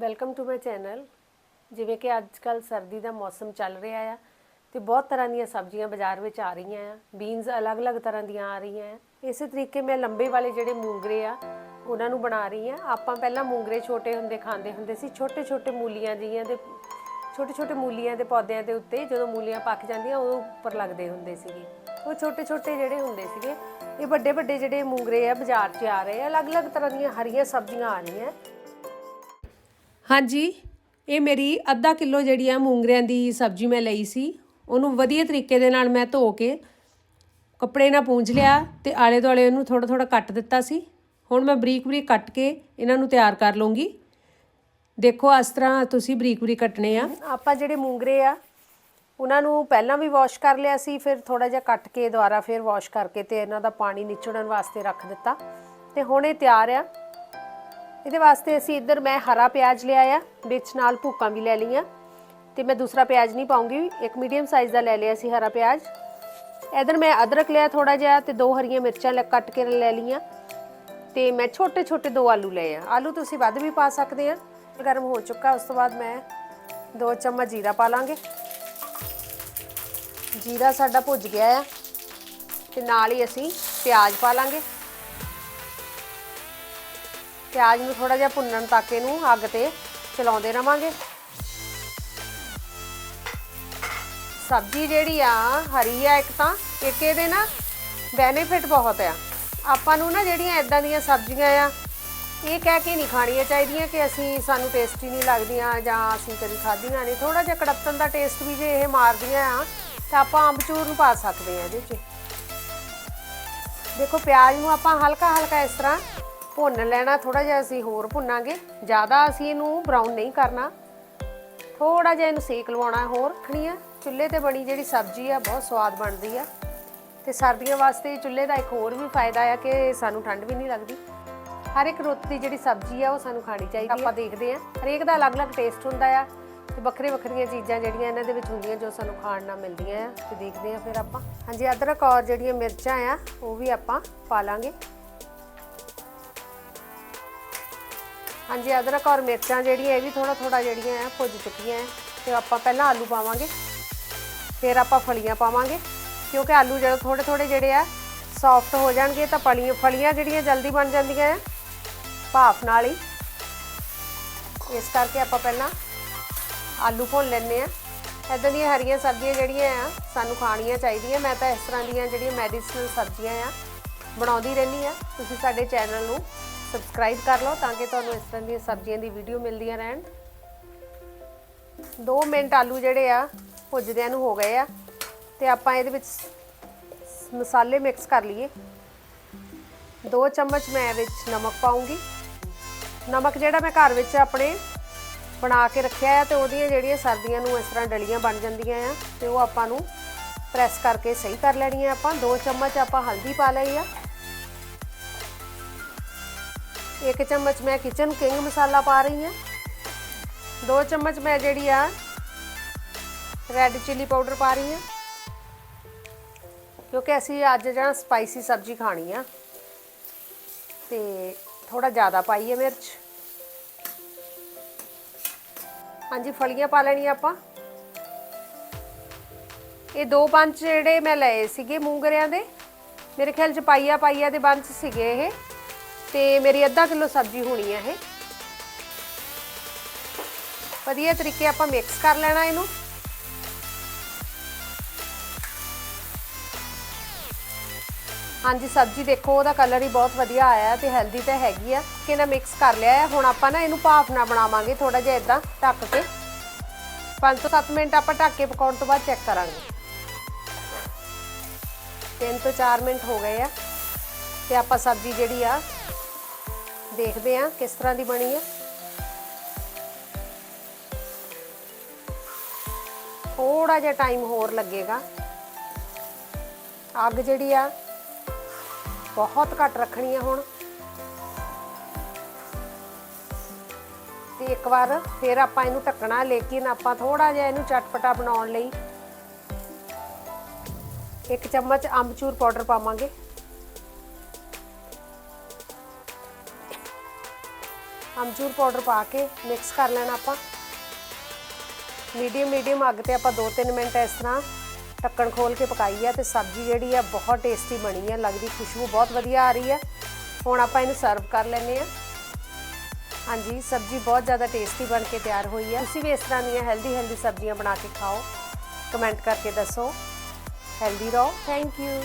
Welcome to my channel ਜਿਵੇਂ ਕਿ ਅੱਜ ਕੱਲ ਸਰਦੀ ਦਾ ਮੌਸਮ ਚੱਲ ਰਿਹਾ ਆ ਤੇ ਬਹੁਤ ਤਰ੍ਹਾਂ ਦੀਆਂ ਸਬਜ਼ੀਆਂ ਬਾਜ਼ਾਰ ਵਿੱਚ ਆ ਰਹੀਆਂ ਆ। ਬੀਨਸ ਅਲੱਗ-ਅਲੱਗ ਤਰ੍ਹਾਂ ਦੀਆਂ ਆ ਰਹੀਆਂ ਆ। ਇਸੇ ਤਰੀਕੇ ਮੈਂ ਲੰਬੇ ਵਾਲੇ ਜਿਹੜੇ ਮੂੰਗਰੇ ਆ, ਉਹਨਾਂ ਨੂੰ ਬਣਾ ਰਹੀ ਆ। ਆਪਾਂ ਪਹਿਲਾਂ ਮੂੰਗਰੇ ਛੋਟੇ ਹੁੰਦੇ, ਖਾਂਦੇ ਹੁੰਦੇ ਸੀ। ਛੋਟੇ-ਛੋਟੇ ਮੂਲੀਆਂ ਜੀਆਂ ਦੇ, ਛੋਟੇ-ਛੋਟੇ ਮੂਲੀਆਂ ਦੇ ਪੌਦਿਆਂ ਦੇ ਉੱਤੇ ਜਦੋਂ ਮੂਲੀਆਂ ਪੱਕ ਜਾਂਦੀਆਂ, ਉਹ ਉੱਪਰ ਲੱਗਦੇ ਹੁੰਦੇ ਸੀਗੇ। ਉਹ ਛੋਟੇ-ਛੋਟੇ ਜਿਹੜੇ ਹੁੰਦੇ ਸੀਗੇ, ਇਹ ਵੱਡੇ-ਵੱਡੇ ਜਿਹੜੇ ਮੂੰਗਰੇ ਆ, ਬਾਜ਼ਾਰ 'ਚ ਆ ਰਹੇ ਆ। ਅਲੱਗ-ਅਲੱਗ ਤਰ੍ਹਾਂ ਦੀਆਂ ਹਰੀਆਂ ਸਬਜ਼ੀਆਂ ਆ ਰਹੀਆਂ। ਹਾਂਜੀ, ਇਹ ਮੇਰੀ ਅੱਧਾ ਕਿਲੋ ਜਿਹੜੀ ਆ ਮੂੰਗਰਿਆਂ ਦੀ ਸਬਜ਼ੀ ਮੈਂ ਲਈ ਸੀ, ਉਹਨੂੰ ਵਧੀਆ ਤਰੀਕੇ ਦੇ ਨਾਲ ਮੈਂ ਧੋ ਕੇ ਕੱਪੜੇ ਨਾਲ ਪੂੰਝ ਲਿਆ ਤੇ ਆਲੇ ਦੁਆਲੇ ਉਹਨੂੰ ਥੋੜਾ ਥੋੜਾ ਕੱਟ ਦਿੱਤਾ ਸੀ। ਹੁਣ ਮੈਂ ਬਰੀਕ ਬਰੀਕ ਕੱਟ ਕੇ ਇਹਨਾਂ ਨੂੰ ਤਿਆਰ ਕਰ ਲਵਾਂਗੀ ਦੇਖੋ ਇਸ ਤਰ੍ਹਾਂ ਤੁਸੀਂ ਬਰੀਕ ਬਰੀਕ ਕੱਟਣੇ ਆ। ਆਪਾਂ ਜਿਹੜੇ ਮੂੰਗਰੇ ਆ, ਉਹਨਾਂ ਨੂੰ ਪਹਿਲਾਂ ਵੀ ਵਾਸ਼ ਕਰ ਲਿਆ ਸੀ, ਫਿਰ ਥੋੜਾ ਜਿਹਾ ਕੱਟ ਕੇ ਦੁਬਾਰਾ ਫਿਰ ਵਾਸ਼ ਕਰਕੇ ਤੇ ਇਹਨਾਂ ਦਾ ਪਾਣੀ ਨਿਚੋੜਨ ਵਾਸਤੇ ਰੱਖ ਦਿੱਤਾ। ਤੇ ਹੁਣ ਇਹ ਤਿਆਰ ਆ। ਇਹਦੇ ਵਾਸਤੇ ਅਸੀਂ ਇੱਧਰ ਮੈਂ ਹਰਾ ਪਿਆਜ਼ ਲਿਆ ਆ ਵਿੱਚ ਨਾਲ ਭੁੱਕਾਂ ਵੀ ਲੈ ਲਈਆਂ। ਤੇ ਮੈਂ ਦੂਸਰਾ ਪਿਆਜ਼ ਨਹੀਂ ਪਾਉਂਗੀ, ਇੱਕ ਮੀਡੀਅਮ ਸਾਈਜ਼ ਦਾ ਲੈ ਲਿਆ ਸੀ ਹਰਾ ਪਿਆਜ਼। ਇਧਰ ਮੈਂ ਅਦਰਕ ਲਿਆ ਥੋੜਾ ਜਿਹਾ ਤੇ ਦੋ ਹਰੀਆਂ ਮਿਰਚਾਂ ਲੈ ਕੱਟ ਕੇ ਲੈ ਲਈਆਂ। ਤੇ ਮੈਂ ਛੋਟੇ ਛੋਟੇ ਦੋ ਆਲੂ ਲਏ ਆ। ਆਲੂ ਤੁਸੀਂ ਵੱਧ ਵੀ ਪਾ ਸਕਦੇ ਆ। ਗਰਮ ਹੋ ਚੁੱਕਾ, ਉਸ ਤੋਂ ਬਾਅਦ ਮੈਂ ਦੋ ਚਮਚ ਜੀਰਾ ਪਾ ਲਾਂਗੇ। ਜੀਰਾ ਸਾਡਾ ਭੁੱਜ ਗਿਆ ਆ। ਤੇ ਨਾਲ ਹੀ ਅਸੀਂ ਪਿਆਜ਼ ਪਾ ਲਾਂਗੇ। ਪਿਆਜ਼ ਨੂੰ ਥੋੜਾ ਜਿਹਾ ਭੁੰਨਣ ਤੱਕ ਇਹਨੂੰ ਅੱਗ ਤੇ ਚਲਾਉਂਦੇ ਰਵਾਂਗੇ। ਸਬਜ਼ੀ ਜਿਹੜੀ ਆ, ਹਰੀ ਆ ਇੱਕ ਤਾਂ, ਇੱਕ ਇਹਦੇ ਨਾ ਬੈਨੀਫਿਟ ਬਹੁਤ ਆ। ਆਪਾਂ ਨੂੰ ਨਾ ਜਿਹੜੀਆਂ ਇਦਾਂ ਦੀਆਂ ਸਬਜ਼ੀਆਂ ਆ, ਇਹ ਕਹਿ ਕੇ ਨਹੀਂ ਖਾਣੀਆਂ ਚਾਹੀਦੀਆਂ ਕਿ ਅਸੀਂ ਸਾਨੂੰ ਟੇਸਟੀ ਨਹੀਂ ਲੱਗਦੀਆਂ ਜਾਂ ਅਸੀਂ ਕਦੀ ਖਾਧੀਆਂ ਨਹੀਂ। ਥੋੜਾ ਜਿਹਾ ਕੜਪਤਨ ਦਾ ਟੇਸਟ ਵੀ ਜੇ ਇਹ ਮਾਰਦੀਆਂ ਆ, ਤਾਂ ਆਪਾਂ ਅੰਬਚੂਰ ਨੂੰ ਪਾ ਸਕਦੇ ਆ ਇਹਦੇ 'ਚ। ਦੇਖੋ ਪਿਆਜ਼ ਨੂੰ ਆਪਾਂ ਹਲਕਾ ਹਲਕਾ ਇਸ ਤਰ੍ਹਾਂ ਭੁੰਨ ਲੈਣਾ ਥੋੜਾ ਜਿਹਾ ਅਸੀਂ ਹੋਰ ਭੁੰਨਾਂਗੇ। ਜ਼ਿਆਦਾ ਅਸੀਂ ਇਹਨੂੰ ਬਰਾਊਨ ਨਹੀਂ ਕਰਨਾ। ਥੋੜਾ ਜਿਹਾ ਇਹਨੂੰ ਸੇਕ ਲਵਾਉਣਾ, ਹੋਰ ਰੱਖਣੀ ਆ ਚੁੱਲ੍ਹੇ ਤੇ ਬਣੀ ਜਿਹੜੀ ਸਬਜ਼ੀ ਆ, ਬਹੁਤ ਸਵਾਦ ਬਣਦੀ ਆ। ਤੇ ਸਰਦੀਆਂ ਵਾਸਤੇ ਚੁੱਲ੍ਹੇ ਦਾ ਇੱਕ ਹੋਰ ਵੀ ਫਾਇਦਾ ਆ ਕਿ ਸਾਨੂੰ ਠੰਡ ਵੀ ਨਹੀਂ ਲੱਗਦੀ। ਹਰ ਇੱਕ ਰੁੱਤ ਦੀ ਜਿਹੜੀ ਸਬਜ਼ੀ ਆ, ਉਹ ਸਾਨੂੰ ਖਾਣੀ ਚਾਹੀਦੀ ਆਪਾਂ ਦੇਖਦੇ ਆ, ਹਰੇਕ ਦਾ ਅਲੱਗ-ਅਲੱਗ ਟੇਸਟ ਹੁੰਦਾ ਆ ਤੇ ਵੱਖਰੇ ਵੱਖਰੀਆਂ ਚੀਜ਼ਾਂ ਜਿਹੜੀਆਂ ਇਹਨਾਂ ਦੇ ਵਿੱਚ ਹੁੰਦੀਆਂ ਜੋ ਸਾਨੂੰ ਖਾਣ ਨਾਲ ਮਿਲਦੀਆਂ ਆ। ਤੇ ਦੇਖਦੇ ਆ ਫਿਰ ਆਪਾਂ। ਹਾਂਜੀ, ਅਦਰਕ ਔਰ ਜਿਹੜੀਆਂ ਮਿਰਚਾਂ ਆ, ਉਹ ਵੀ ਆਪਾਂ ਪਾ ਲਾਂਗੇ। ਹਾਂਜੀ, ਅਦਰਕ ਔਰ ਮਿਰਚਾਂ ਜਿਹੜੀਆਂ, ਇਹ ਵੀ ਥੋੜਾ ਥੋੜਾ ਜਿਹੜੀਆਂ ਆ, ਭੁੱਜ ਚੁੱਕੀਆਂ ਆ। ਤੇ ਆਪਾਂ ਪਹਿਲਾਂ ਆਲੂ ਪਾਵਾਂਗੇ। ਫਿਰ ਆਪਾਂ ਫਲੀਆਂ ਪਾਵਾਂਗੇ। ਕਿਉਂਕਿ ਆਲੂ ਜਦੋਂ ਥੋੜੇ ਥੋੜੇ ਜਿਹੜੇ ਆ ਸੌਫਟ ਹੋ ਜਾਣਗੇ, ਤਾਂ ਫਲੀਆਂ ਫਲੀਆਂ ਜਿਹੜੀਆਂ ਜਲਦੀ ਬਣ ਜਾਂਦੀਆਂ ਆ। ਭਾਫ ਨਾਲ ਹੀ। ਇਸ ਕਰਕੇ ਆਪਾਂ ਪਹਿਲਾਂ ਆਲੂ ਭੁੰਨ ਲੈਣੇ ਆ। ਇਦਾਂ ਦੀਆਂ ਹਰੀਆਂ ਸਬਜ਼ੀਆਂ ਜਿਹੜੀਆਂ ਆ, ਸਾਨੂੰ ਖਾਣੀਆਂ ਚਾਹੀਦੀਆਂ। ਮੈਂ ਤਾਂ ਇਸ ਤਰ੍ਹਾਂ ਦੀਆਂ ਜਿਹੜੀਆਂ ਮੈਡੀਸਨਲ ਸਬਜ਼ੀਆਂ ਆ, ਬਣਾਉਂਦੀ ਰਹਿੰਦੀ ਆ। ਤੁਸੀਂ ਸਾਡੇ ਚੈਨਲ ਨੂੰ ਸਬਸਕ੍ਰਾਈਬ ਕਰ ਲਓ ਤਾਂ ਕਿ ਤੁਹਾਨੂੰ ਇਸ ਤਰ੍ਹਾਂ ਦੀਆਂ ਸਬਜ਼ੀਆਂ ਦੀ ਵੀਡੀਓ ਮਿਲਦੀਆਂ ਰਹਿਣ। 2 ਮਿੰਟ ਆਲੂ ਜਿਹੜੇ ਆ, ਭੁੱਜਦਿਆਂ ਨੂੰ ਹੋ ਗਏ ਆ ਤੇ ਆਪਾਂ ਇਹਦੇ ਵਿੱਚ ਮਸਾਲੇ ਮਿਕਸ ਕਰ ਲਈਏ। 2 ਚਮਚ ਮੈਂ ਵਿੱਚ ਨਮਕ ਪਾਉਂਗੀ। ਨਮਕ ਜਿਹੜਾ ਮੈਂ ਘਰ ਵਿੱਚ ਆਪਣੇ ਬਣਾ ਕੇ ਰੱਖਿਆ ਆ ਤੇ ਉਹਦੀਆਂ ਜਿਹੜੀਆਂ ਸਰਦੀਆਂ ਨੂੰ ਇਸ ਤਰ੍ਹਾਂ ਡਲੀਆਂ ਬਣ ਜਾਂਦੀਆਂ ਆ, ਤੇ ਉਹ ਆਪਾਂ ਨੂੰ ਪ੍ਰੈਸ ਕਰਕੇ ਸਹੀ ਕਰ ਲੈਣੀਆਂ ਆਪਾਂ। 2 ਚਮਚ ਆਪਾਂ ਹਲਦੀ ਪਾ ਲਈ ਆ। ਇੱਕ ਚਮਚ ਮੈਂ ਕਿਚਨ ਕਿੰਗ ਮਸਾਲਾ ਪਾ ਰਹੀ ਹਾਂ। 2 ਚਮਚ ਮੈਂ ਜਿਹੜੀ ਆ ਰੈੱਡ ਚਿੱਲੀ ਪਾਊਡਰ ਪਾ ਰਹੀ ਹਾਂ। ਕਿਉਂਕਿ ਅਸੀਂ ਅੱਜ ਜਿਹੜਾ ਸਪਾਈਸੀ ਸਬਜ਼ੀ ਖਾਣੀ ਆ, ਤੇ ਥੋੜਾ ਜ਼ਿਆਦਾ ਪਾਈਏ ਮਿਰਚ। ਹਾਂਜੀ, ਫਲੀਆਂ ਪਾ ਲੈਣੀਆਂ ਆਪਾਂ। ਇਹ ਦੋ ਬੰਚ ਜਿਹੜੇ ਮੈਂ ਲਏ ਸੀਗੇ ਮੂੰਗਰਿਆਂ ਦੇ, ਮੇਰੇ ਖਿਆਲ ਚ ਪਾਈਆ ਪਾਈਆ ਦੇ ਬੰਚ ਸੀਗੇ ਇਹ। ਤੇ ਮੇਰੀ ਅੱਧਾ ਕਿਲੋ ਸਬਜ਼ੀ ਹੋਣੀ ਹੈ ਇਹ। ਵਧੀਆ ਤਰੀਕੇ ਆਪਾਂ ਮਿਕਸ ਕਰ ਲੈਣਾ ਇਹਨੂੰ। ਹਾਂਜੀ, ਸਬਜ਼ੀ ਦੇਖੋ, ਉਹਦਾ ਕਲਰ ਹੀ ਬਹੁਤ ਵਧੀਆ ਆਇਆ ਤੇ ਹੈਲਦੀ ਤਾਂ ਹੈਗੀ ਆ। ਕਿ ਨਾ ਮਿਕਸ ਕਰ ਲਿਆ ਹੈ ਹੁਣ ਆਪਾਂ ਨਾ ਇਹਨੂੰ ਭਾਫ ਨਾ ਬਣਾਵਾਂਗੇ ਥੋੜਾ ਜਿਹਾ ਇਦਾਂ ਢੱਕ ਕੇ। 5 ਤੋਂ 7 ਮਿੰਟ ਆਪਾਂ ਢੱਕ ਕੇ ਪਕਾਉਣ ਤੋਂ ਬਾਅਦ ਚੈੱਕ ਕਰਾਂਗੇ। 3 ਤੋਂ 4 ਮਿੰਟ ਹੋ ਗਏ ਆ ਤੇ ਆਪਾਂ ਸਬਜ਼ੀ ਜਿਹੜੀ ਆ ਦੇਖਦੇ ਆ ਕਿਸ ਤਰ੍ਹਾਂ ਦੀ ਬਣੀ ਆ। ਥੋੜਾ ਜਿਹਾ ਟਾਈਮ ਹੋਰ ਲੱਗੇਗਾ। ਅੱਗ ਜਿਹੜੀ ਆ, ਬਹੁਤ ਘੱਟ ਰੱਖਣੀ ਆ ਹੁਣ। ਤੇ ਇੱਕ ਵਾਰ ਫਿਰ ਆਪਾਂ ਇਹਨੂੰ ਢੱਕਣਾ, ਲੇਕਿਨ ਆਪਾਂ ਥੋੜਾ ਜਿਹਾ ਇਹਨੂੰ ਚਟਪਟਾ ਬਣਾਉਣ ਲਈ ਇੱਕ ਚਮਚ ਅੰਬਚੂਰ ਪਾਊਡਰ ਪਾਵਾਂਗੇ। ਅਮਚੂਰ ਪਾਊਡਰ ਪਾ ਕੇ ਮਿਕਸ ਕਰ ਲੈਣਾ ਆਪਾਂ। ਮੀਡੀਅਮ ਮੀਡੀਅਮ ਅੱਗ ਤੇ ਆਪਾਂ 2-3 ਮਿੰਟ ਇਸ ਤਰ੍ਹਾਂ ਢੱਕਣ ਖੋਲ ਕੇ ਪਕਾਈ ਹੈ ਤੇ ਸਬਜ਼ੀ ਜਿਹੜੀ ਹੈ ਬਹੁਤ ਟੇਸਟੀ ਬਣੀ ਹੈ ਲੱਗਦੀ ਖੁਸ਼ਬੂ ਬਹੁਤ ਵਧੀਆ ਆ ਰਹੀ ਹੈ ਹੁਣ ਆਪਾਂ ਇਹਨੂੰ ਸਰਵ ਕਰ ਲੈਂਦੇ ਹਾਂ ਹਾਂਜੀ, ਸਬਜ਼ੀ ਬਹੁਤ ਜ਼ਿਆਦਾ ਟੇਸਟੀ ਬਣ ਕੇ ਤਿਆਰ ਹੋਈ ਹੈ ਤੁਸੀਂ ਵੀ ਇਸ ਤਰ੍ਹਾਂ ਦੀਆਂ ਹੈਲਦੀ ਹੈਲਦੀ ਸਬਜ਼ੀਆਂ ਬਣਾ ਕੇ ਖਾਓ। ਕਮੈਂਟ ਕਰਕੇ ਦੱਸੋ। ਹੈਲਦੀ ਰਹੋ। Thank you